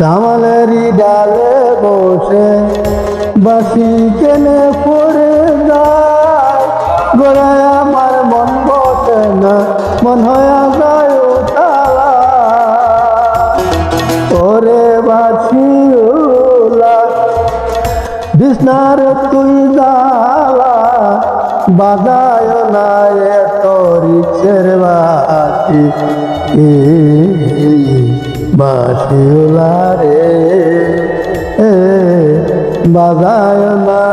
কামালেরই ডালে বসে বাসি কেনে পড়ে যায়। গোড়ায় আমার মন বসে না, মন হয়ে উতালা। ওরে উলা বিষ্ণার তুই জালা বাজায় না এত রিক্সের বাতি বাসিওলা রে এ, বাজায় না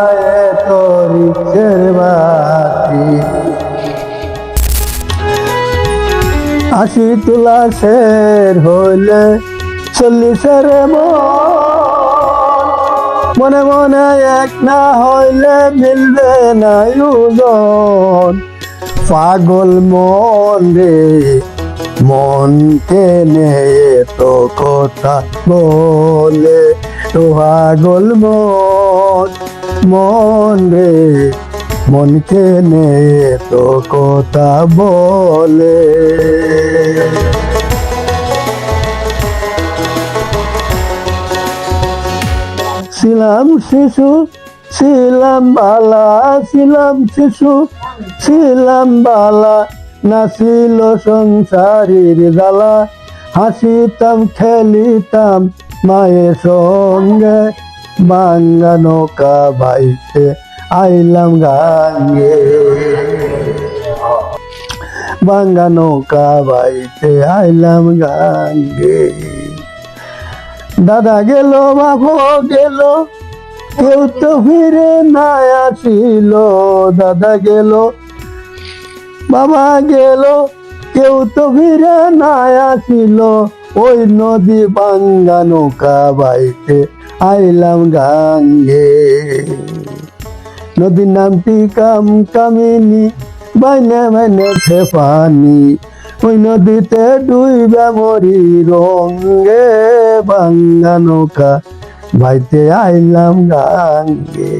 এত রিক্সের বাতি। আশি তোলা শের হইলে চল্লিশের মন। মনে এক না হইলে মিলবে না ওজন পাগল মন রে মন কেনে তো কথা বলে তো পাগল মন মন রে। মন কেনে তো কথা বলে। ছিলাম শিশু, ছিলাম বালা, ছিলাম শিশু, ছিলাম বালা। নাছিল সংসারীর জ্বালা। হাসিতাম, খেলিতাম মায়ের সঙ্গে। বাঙ্গা নৌকা বাইতে আইলাম গাঙ্গে। বাঙ্গা নৌকা বাইতে আইলাম গাঙ্গে। দাদা গেল, বাবু গেল, কেউ তো ফিরে না আসিল। দাদা গেল বাবা গেল, কেউ তো ফিরে না আসিল। ওই নদী বাঙ্গা নৌকা বাইতে আইলাম গাঙ্গে। নদীর নামটি কাম কামিনী বাইনে বাইনে পানি ওই নদীতে ডুইবে মরি রঙ্গে বাঙ্গা নৌকা ভাইতে আইলাম গাঙ্গে।